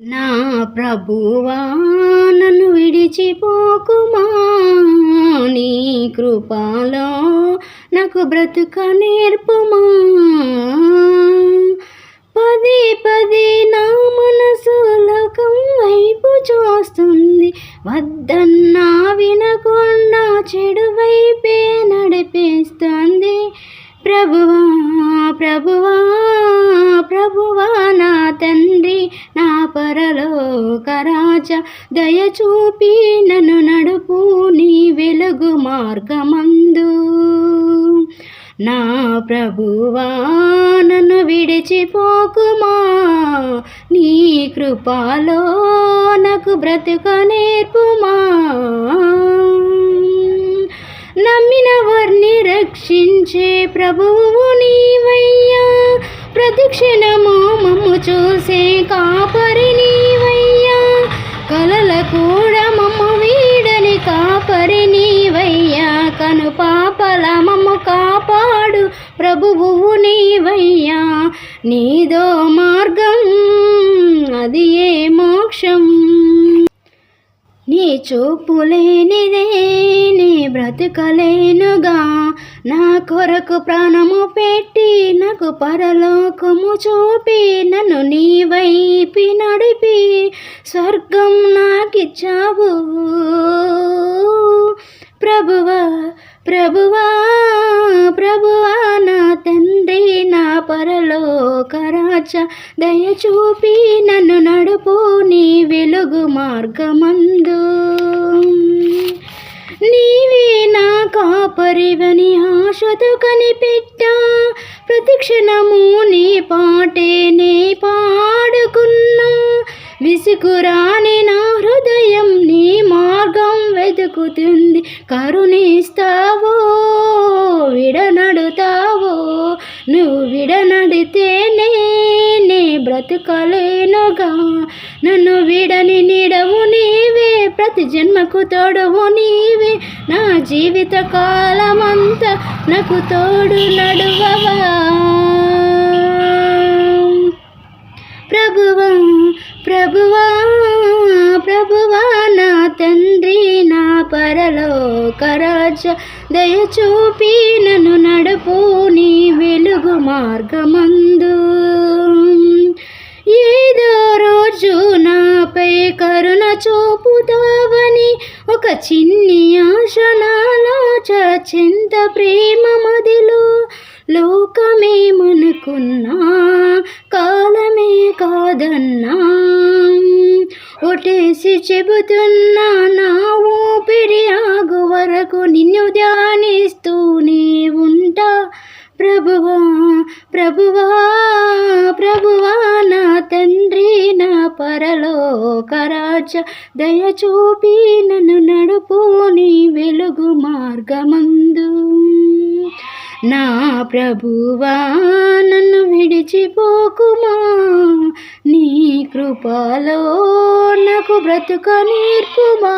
నా ప్రభువా నన్ను విడిచిపోకుమా? నీ కృపాలో నాకు బ్రతుక నేర్పుమా? పదే పదే నా మనసు లోకం వైపు చూస్తుంది. వద్దన్నా వినకుండా చెడు వైపే నడిపిస్తుంది. ప్రభువా ప్రభువా నా పరలోక రాజ దయ చూపి నన్ను నడుపు నీ వెలుగు మార్గమందు. నా ప్రభువా నన్ను విడిచిపోకుమా? నీ కృపాలో నాకు బ్రతుక నేర్పుమా? నమ్మిన వారిని రక్షించే ప్రభువు నీవయ్యా. ప్రతిక్షణము మమ్ము చూసే కాపరి నీవయ్యా. కలల కూడా మమ్ము వీడని కాపరి నీవయ్యా. కను పాపల మమ్ము కాపాడు ప్రభువు నీవయ్యా. నీదో మార్గం అది ఏ మోక్షం? నీ చూపులేనిదే బ్రతకలేనుగా. నా కొరకు ప్రాణము పెట్టి నాకు పరలోకము చూపి నన్ను నీ వైపి నడిపి స్వర్గం నాకిచ్చావు. ప్రభువా ప్రభువా ప్రభువా నా తండ్రి నా పరలోక రాజ దయ చూపి నన్ను నడుపు నీ వెలుగు మార్గమందు. పరివని ఆశతో కనిపెట్టా. ప్రతిక్షణము నీ పాటే నీ పాడుకున్నా. విసుకురాని నా హృదయం నీ మార్గం వెతుకుతుంది. కరుణిస్తావో విడనడుతావో నువ్వు విడనడితేనే నే బ్రతుకలేనుగా. నన్ను వీడని నీడవు నీవే ప్రతి జన్మకు తోడువు నీవే. నా జీవిత కాలమంతా నాకు తోడు నడువవా? ప్రభువా ప్రభువా ప్రభువా నా తండ్రి నా పరలోక రాజ దయ చూపి నన్ను నడుపు నీ వెలుగు మార్గమందు. చూపుతావని ఒక చిన్ని ఆశనాలో చింత ప్రేమ మదిలో లోకమేమనుకున్నా కాలమే కాదన్నా. ఒటేసి చెబుతున్నా నా రాజ దయ చూపి నన్ను నడుపు నీ వెలుగు మార్గమందు. నా ప్రభువా నన్ను విడిచిపోకుమా? నీ కృపలో నాకు బ్రతుక నేర్పుమా?